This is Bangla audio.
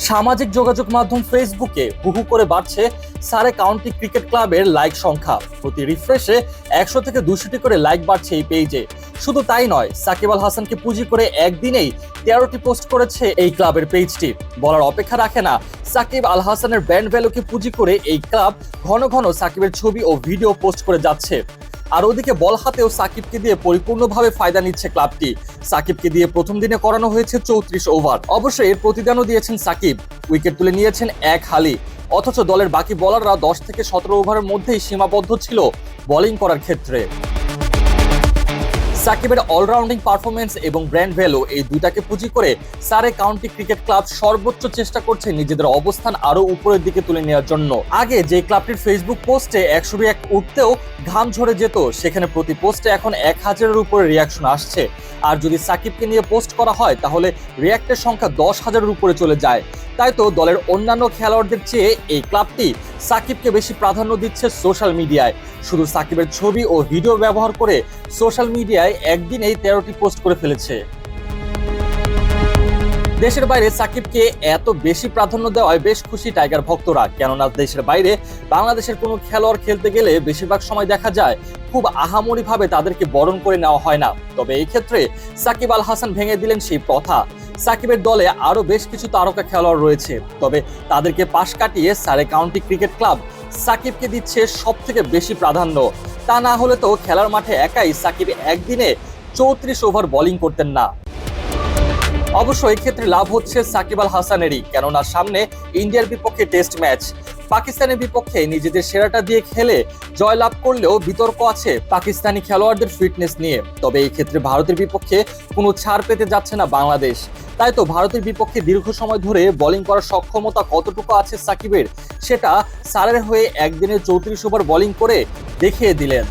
সামাজিক যোগাযোগ মাধ্যম ফেসবুকে হুহু করে বাড়ছে সারে কাউন্টি ক্রিকেট ক্লাবের লাইক সংখ্যা। প্রতি রিফ্রেশে একশো থেকে দুশোটি করে লাইক বাড়ছে এই পেজে শুধু তাই নয়, সাকিব আল হাসানকে পুঁজি করে একদিনেই তেরোটি পোস্ট করেছে এই ক্লাবের পেজটি বলার অপেক্ষা রাখে না, সাকিব আল হাসানের ব্র্যান্ড ভ্যালুকে পুঁজি করে এই ক্লাব ঘন ঘন সাকিবের ছবি ও ভিডিও পোস্ট করে যাচ্ছে। আর ওদিকে বল হাতেও সাকিবকে দিয়ে পরিপূর্ণভাবে ফায়দা নিচ্ছে ক্লাবটি। সাকিবকে দিয়ে প্রথম দিনে করানো হয়েছে চৌত্রিশ ওভার। অবশ্য এর প্রতিদানও দিয়েছেন সাকিব। উইকেট তুলে নিয়েছেন এক হালি। অথচ দলের বাকি বলাররা দশ থেকে সতেরো ওভারের মধ্যেই সীমাবদ্ধ ছিল বোলিং করার ক্ষেত্রে। সাকিবের অলরাউন্ডিং পারফরমেন্স এবং ব্র্যান্ড ভ্যালু এই দুইটাকে পুঁজি করে সারে কাউন্টি ক্রিকেট ক্লাব সর্বোচ্চ চেষ্টা করছে নিজেদের অবস্থান আরও উপরের দিকে তুলে নেওয়ার জন্য। আগে যে ক্লাবটির ফেসবুক পোস্টে একশো এক উঠতেও ঘাম ঝরে যেত, সেখানে প্রতি পোস্টে এখন এক হাজারের উপরে রিয়াকশন আসছে। আর যদি সাকিবকে নিয়ে পোস্ট করা হয়, তাহলে রিয়াক্টের সংখ্যা দশ হাজারের উপরে চলে যায়। তাই তো দলের অন্যান্য খেলোয়াড়দের চেয়ে এই ক্লাবটি সাকিবকে বেশি প্রাধান্য দিচ্ছে সোশ্যাল মিডিয়ায় শুধু সাকিবের ছবি ও ভিডিও ব্যবহার করে সোশ্যাল মিডিয়ায় একদিনেই তেরোটি পোস্ট করে ফেলেছে। দেশের বাইরে সাকিবকে এত বেশি প্রাধান্য দেওয়ায় বেশ খুশি টাইগার ভক্তরা, কেননা দেশের বাইরে বাংলাদেশের কোনো খেলোয়াড় খেলতে গেলে বেশিরভাগ সময় দেখা যায় খুব আহামরি ভাবে তাদেরকে বরণ করে নেওয়া হয় না। তবে এই ক্ষেত্রে সাকিব আল হাসান ভেঙে দিলেন সেই প্রথা। সাকিবের দলে আরও বেশ কিছু তারকা খেলোয়াড় রয়েছে। তবে তাদেরকে পাশ কাটিয়ে সারে কাউন্টি ক্রিকেট ক্লাব সাকিবকে দিচ্ছে সব থেকে বেশি প্রাধান্য। তা না হলে তো খেলার মাঠে একাই সাকিব একদিনে চৌত্রিশ ওভার বোলিং করতেন না। অবশ্য এক্ষেত্রে লাভ হচ্ছে সাকিব আল হাসানেরই, কেননা সামনে ইন্ডিয়ার বিপক্ষে টেস্ট ম্যাচ। পাকিস্তানের বিপক্ষে নিজেদের সেরাটা দিয়ে খেলে জয়লাভ করলেও বিতর্ক আছে পাকিস্তানি খেলোয়াড়দের ফিটনেস নিয়ে। তবে এই ক্ষেত্রে ভারতের বিপক্ষে কোনো ছাড় পেতে যাচ্ছে না বাংলাদেশ। তাই তো ভারতের বিপক্ষে দীর্ঘ সময় ধরে বোলিং করার সক্ষমতা কতটুকু আছে সাকিবের, সেটা সারের হয়ে একদিনে চৌত্রিশ ওভার বোলিং করে দেখিয়ে দিলেন।